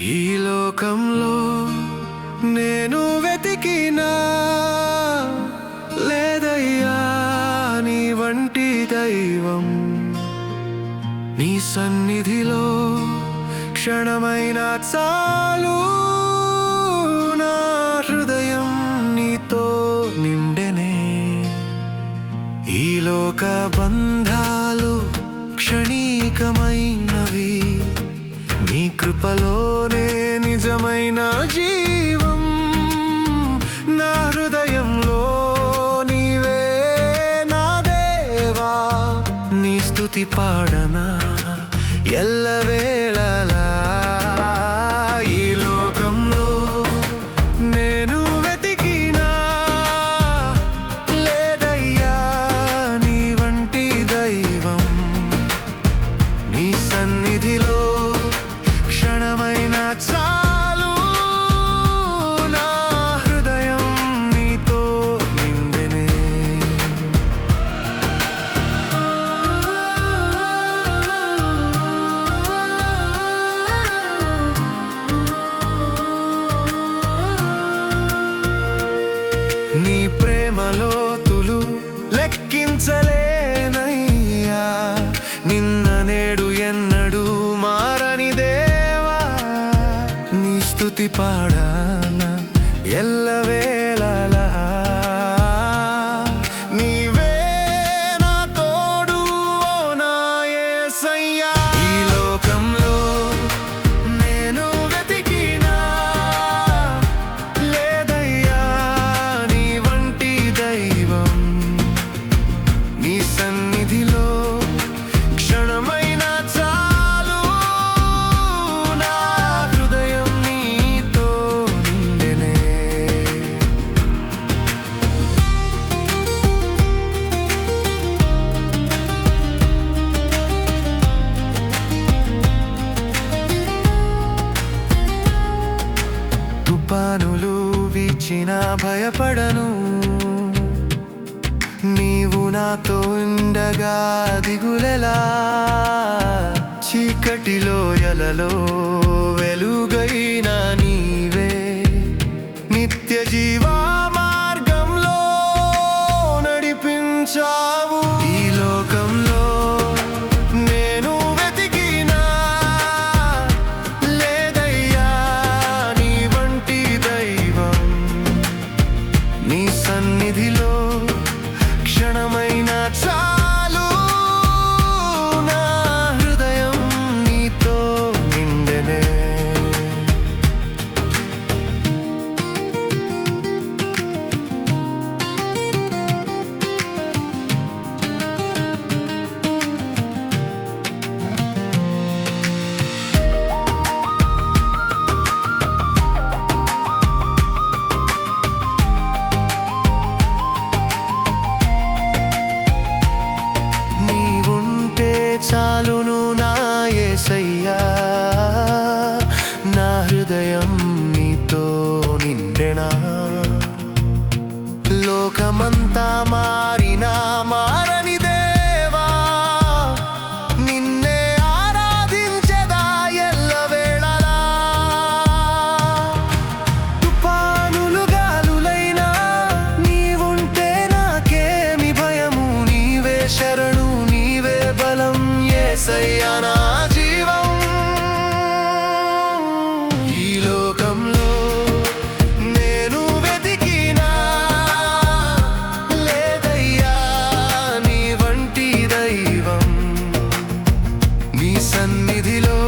ఈ లోకంలో నేను వెతికినా లేదయ్యా నీ వంటి దైవం. నీ సన్నిధిలో క్షణమైన చాలు. నా హృదయం నీతో నిండెనే. ఈ లోక బంధ ಸ್ತುತಿ ಪಾಡನ ಎಲ್ಲವೇ స్థుతి పాడాన. ఎల్లవే పనులు వీచిన భయపడను. నీవు నాతో ఉండగా దిగులెలా. చీకటిలో ఎలలో వెలుగైనా సన్నిధిలో చాలును నా ఏసయ్యా. నా హృదయం నీతో నిండెనా. లోకమంతా మారినా ఏసయ్యా నా జీవం? ఈ లోకంలో నేను వెతికినా లేదయ్యా నీ వంటి దైవం. నీ సన్నిధిలో